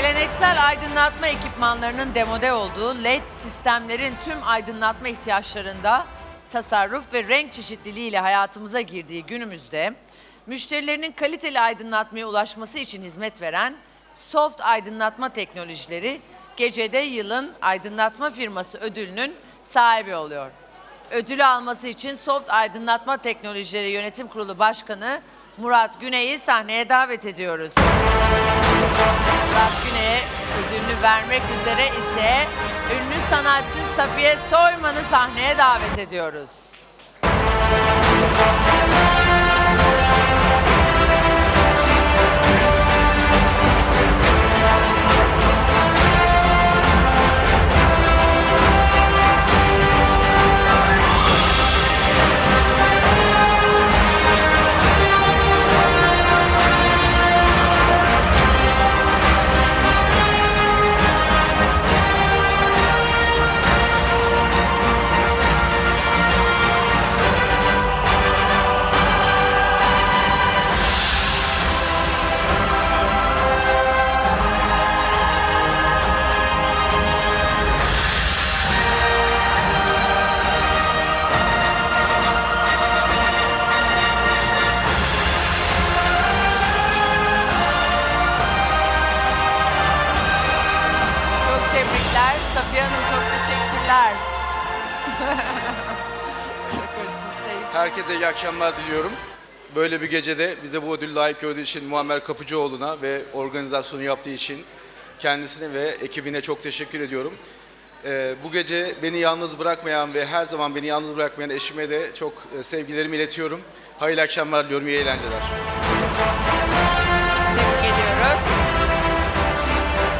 Geleneksel aydınlatma ekipmanlarının demode olduğu LED sistemlerin tüm aydınlatma ihtiyaçlarında tasarruf ve renk çeşitliliğiyle hayatımıza girdiği günümüzde müşterilerinin kaliteli aydınlatmaya ulaşması için hizmet veren Soft Aydınlatma Teknolojileri gecede yılın aydınlatma firması ödülünün sahibi oluyor. Ödülü alması için Soft Aydınlatma Teknolojileri Yönetim Kurulu Başkanı Murat Güney'i sahneye davet ediyoruz. Murat Güney'e ödülünü vermek üzere ise ünlü sanatçı Safiye Soyman'ı sahneye davet ediyoruz. Tebrikler. Safiye Hanım çok teşekkürler. çok hoşsunuz. Herkese iyi akşamlar diliyorum. Böyle bir gecede bize bu ödül layık gördüğü için Muammer Kapıcıoğlu'na ve organizasyonu yaptığı için kendisine ve ekibine çok teşekkür ediyorum. Ee, bu gece beni yalnız bırakmayan ve her zaman beni yalnız bırakmayan eşime de çok e, sevgilerimi iletiyorum. Hayırlı akşamlar diliyorum, iyi eğlenceler.